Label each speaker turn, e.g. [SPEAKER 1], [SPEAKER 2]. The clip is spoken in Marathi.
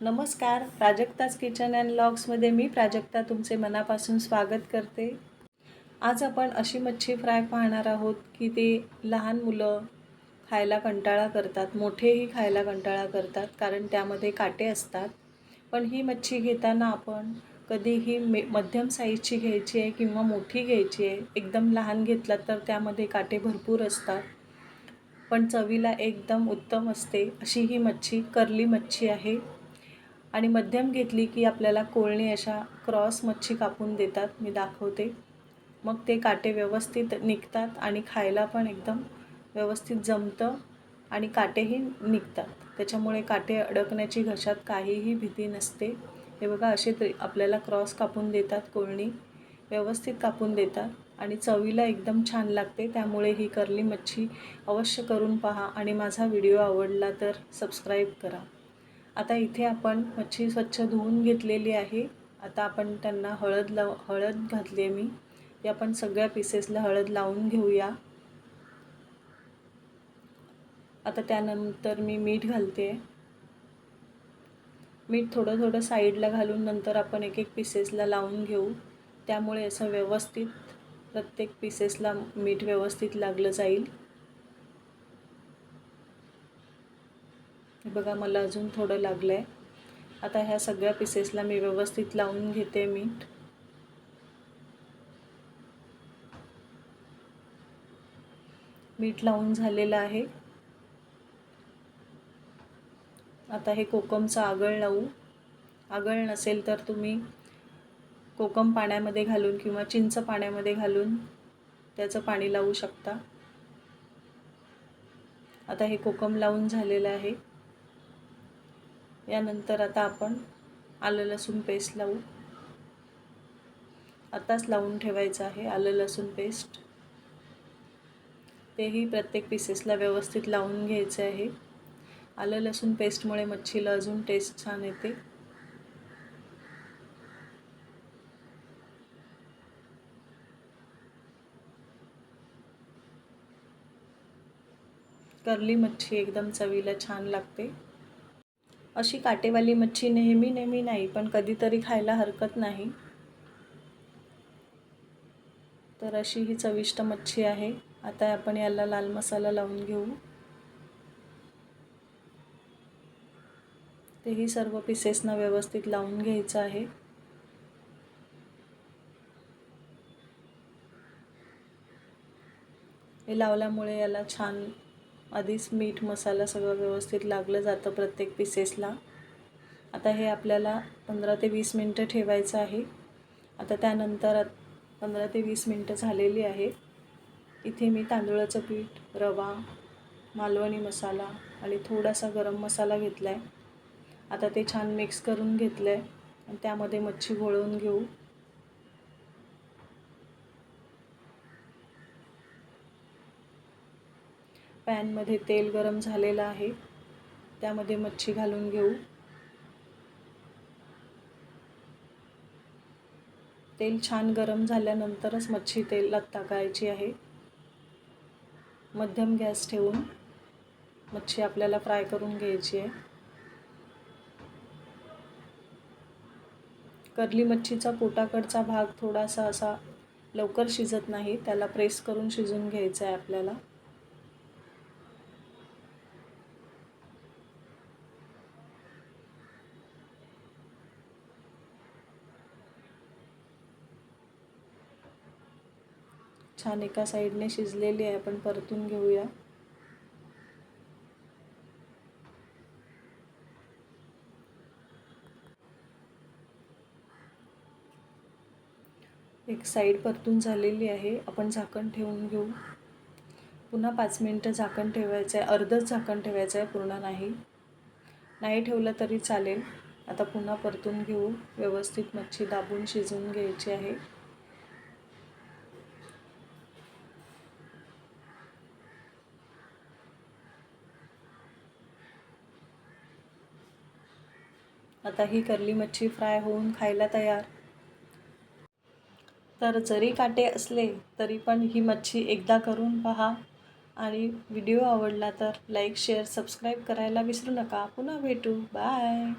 [SPEAKER 1] नमस्कार प्राजक्ताच किचन अँड लॉग्समध्ये मी प्राजक्ता तुमचे मनापासून स्वागत करते. आज आपण अशी मच्छी फ्राय पाहणार आहोत की ते लहान मुलं खायला कंटाळा करतात मोठेही खायला कंटाळा करतात कारण त्यामध्ये काटे असतात. पण ही मच्छी घेताना आपण कधीही मे मध्यम साईजची घ्यायची आहे किंवा मोठी घ्यायची आहे एकदम लहान घेतलात तर त्यामध्ये काटे भरपूर असतात. पण चवीला एकदम उत्तम असते अशी ही मच्छी कर्ली मच्छी आहे. आणि मध्यम घेतली की आपल्याला कोळणी अशा क्रॉस मच्छी कापून देतात. मी दाखवते. मग ते काटे व्यवस्थित निघतात आणि खायला पण एकदम व्यवस्थित जमतं आणि काटेही निघतात. त्याच्यामुळे काटे अडकण्याची घशात काहीही भीती नसते. हे बघा असे ते आपल्याला क्रॉस कापून देतात कोळणी व्यवस्थित कापून देतात आणि चवीला एकदम छान लागते. त्यामुळे ही कर्ली मच्छी अवश्य करून पहा आणि माझा व्हिडिओ आवडला तर सबस्क्राईब करा. आता इथे आपण मच्छी स्वच्छ धुवून घेतलेली आहे. आता आपण त्यांना हळद लाव हळद घातली आहे मी. या आपण सगळ्या पीसेसला हळद लावून घेऊया. आता त्यानंतर मी मीठ घालते. मीठ थोडं थोडं साईडला घालून नंतर आपण एक एक पीसेसला लावून घेऊ. त्यामुळे असं व्यवस्थित प्रत्येक पीसेसला मीठ व्यवस्थित लागलं जाईल. हे बघा मला अजून थोडं लागलं आहे आता ह्या सगळ्या पीसेसला मी व्यवस्थित लावून घेते मीठ. मीठ लावून झालेलं आहे. आता हे कोकमचं आगळ लावू. आगळ नसेल तर तुम्ही कोकम पाण्यामध्ये घालून किंवा चिंच पाण्यामध्ये घालून त्याचं पाणी लावू शकता. आता हे कोकम लावून झालेलं आहे. यानंतर आता आपण आलं लसूण पेस्ट लावू. आताच लावून ठेवायचं आहे आलं लसूण पेस्ट तेही प्रत्येक पीसेसला व्यवस्थित लावून घ्यायचे आहे. आलं लसूण पेस्टमुळे मच्छीला अजून टेस्ट छान येते. कर्ली मच्छी एकदम चवीला छान लागते. अशी काटेवाली मच्छी नेहमी नेहमी नाही पण कधीतरी खायला हरकत नाही. तर अशी ही चविष्ट मच्छी आहे. आता आपण याला लाल मसाला लावून घेऊ. तेही सर्व पिसेसना व्यवस्थित लावून घ्यायचं आहे. हे लावल्यामुळे याला छान आधीच मीठ मसाला सगळं व्यवस्थित लागलं जातं प्रत्येक पीसेसला आता हे आपल्याला पंधरा ते वीस मिनटं ठेवायचं आहे. आता त्यानंतर पंधरा ते वीस मिनटं झालेली आहे इथे मी तांदूळाचं पीठ रवा मालवणी मसाला आणि थोडासा गरम मसाला घेतला आहे आता ते छान मिक्स करून घेतलं आहे आणि त्यामध्ये मच्छी घोळवून घेऊ. पॅनमध्ये तेल गरम झालेलं आहे. त्यामध्ये मच्छी घालून घेऊ. तेल छान गरम झाल्यानंतरच मच्छी तेलात टाकायची आहे. मध्यम गॅस ठेवून मच्छी आपल्याला फ्राय करून घ्यायची आहे. कर्ली मच्छीचा पोटाकडचा भाग थोडासा असा लवकर शिजत नाही त्याला प्रेस करून शिजून घ्यायचा आहे आपल्याला. छान एका साईडने शिजलेली आहे. आपण परतून घेऊया. एक साईड परतून झालेली आहे. आपण झाकण ठेवून घेऊ. पुन्हा पाच मिनटं झाकण ठेवायचं आहे अर्धच झाकण ठेवायचं आहे पूर्ण नाही. नाही ठेवलं तरी चालेल. आता पुन्हा परतून घेऊ. व्यवस्थित मच्छी दाबून शिजवून घ्यायची आहे. आता ही कर्ली मच्छी फ्राय होऊन खायला तयार. तर जरी काटे असले तरी पण ही मच्छी एकदा करून पहा. आणि व्हिडिओ आवडला तर लाईक शेअर सबस्क्राईब करायला विसरू नका. पुन्हा भेटू. बाय.